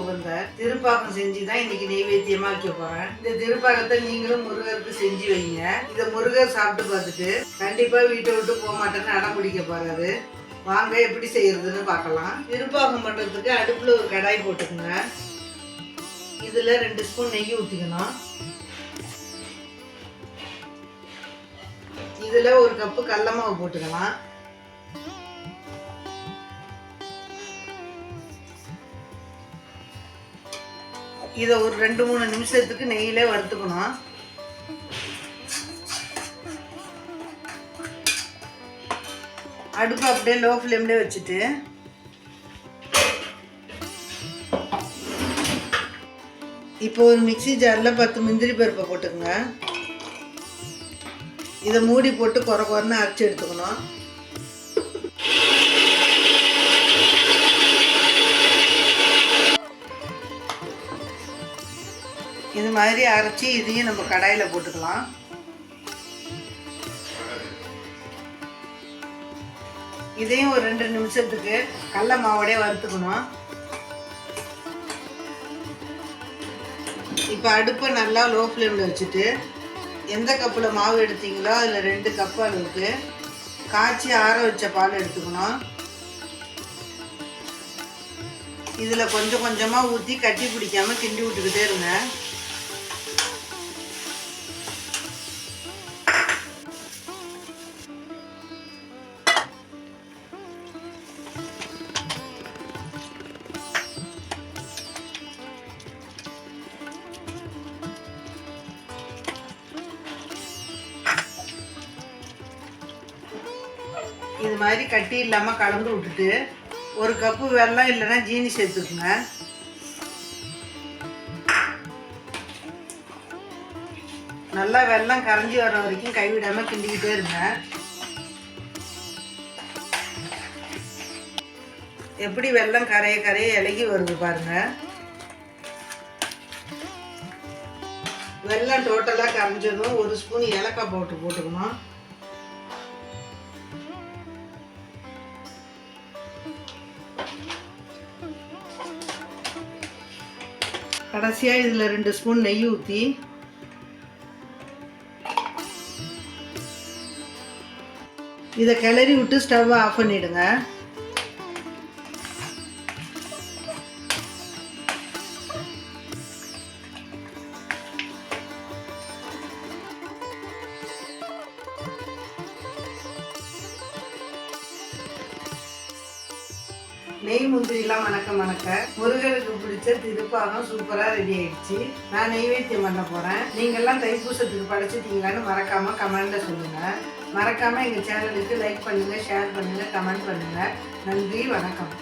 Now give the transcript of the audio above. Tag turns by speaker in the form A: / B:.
A: உகந்த. திருப்பாகம் செஞ்சு தான் இன்னைக்கு நெய்வேத்தியமா வைக்க போறேன். இந்த திருப்பாகத்தை நீங்களும் முருகருக்கு செஞ்சு வைங்க. இந்த முருகர் சாப்பிட்டு பார்த்துட்டு கண்டிப்பா வீட்டை விட்டு போக மாட்டேன்னு அடம் பிடிக்க போறாரு. வாங்க எப்படி செய்யறதுன்னு பார்க்கலாம். திருப்பாகம் பண்றதுக்கு அடுப்புல ஒரு கடாய் போட்டுக்கோங்க. இதுல ரெண்டு ஸ்பூன் நெய் ஊற்றிக்கணும் இதுல ஒரு கப்பு கடல மாவு போட்டுக்கலாம். இதை ஒரு ரெண்டு மூணு நிமிஷத்துக்கு நெய்யிலே வறுத்துக்கணும். அடுப்பு அப்படியே லோ ஃப்ளேம்லேயே வச்சுட்டு. இப்போ ஒரு மிக்ஸி ஜாரில் பத்து முந்திரி பருப்பை போட்டுக்கோங்க. இதை மூடி போட்டு குறை குறைன்னு அரைச்சி எடுத்துக்கணும். மாதிரி அரைச்சி இதையும் நம்ம கடாயில் போட்டுக்கலாம். இதையும் ஒரு ரெண்டு நிமிஷத்துக்கு கடல மாவோடய வறுத்துக்கணும். இப்போ அடுப்பை நல்லா லோ ஃப்ளேமில் வச்சுட்டு எந்த கப்பில் மாவு எடுத்தீங்களோ அதில் ரெண்டு கப் அளவுக்கு காய்ச்சி ஆற வச்ச பால் எடுத்துக்கணும். இதில் கொஞ்சம் கொஞ்சமாக ஊற்றி கட்டி பிடிக்காம கிண்டி விட்டுக்கிட்டே இருங்க. இது மாதிரி கட்டி இல்லாமல் கலந்து விட்டுட்டு ஒரு கப்பு வெல்லம் இல்லைன்னா ஜீனி சேர்த்துக்குங்க. நல்லா வெல்லம் கரைஞ்சி வர வரைக்கும் கைவிடாமல் கிண்டிக்கிட்டே இருங்க. எப்படி வெல்லம் கரைய கரைய இலகி வருது பாருங்க. வெள்ளம் டோட்டலாக கரைஞ்சதும் ஒரு ஸ்பூன் ஏலக்காய் போட்டு போட்டுக்கணும். கடைசியாக இதில் ரெண்டு ஸ்பூன் நெய் ஊற்றி இதை கிளறி விட்டு ஸ்டவ்வை ஆஃப் பண்ணிவிடுங்க நெய் முந்திரிலாம் மணக்க மணக்க முருகனுக்கு பிடிச்ச திருப்பாகம் சூப்பராக ரெடி ஆயிடுச்சு. நான் நெய்வேத்தியம் பண்ண போகிறேன் நீங்கள்லாம் தைப்பூசத்துக்கு படைச்சிட்டீங்களான்னு மறக்காமல் கமெண்டில் சொல்லுங்கள் மறக்காமல் எங்கள் சேனலுக்கு லைக் பண்ணுங்கள் ஷேர் பண்ணுங்கள் கமெண்ட் பண்ணுங்கள் நன்றி வணக்கம்.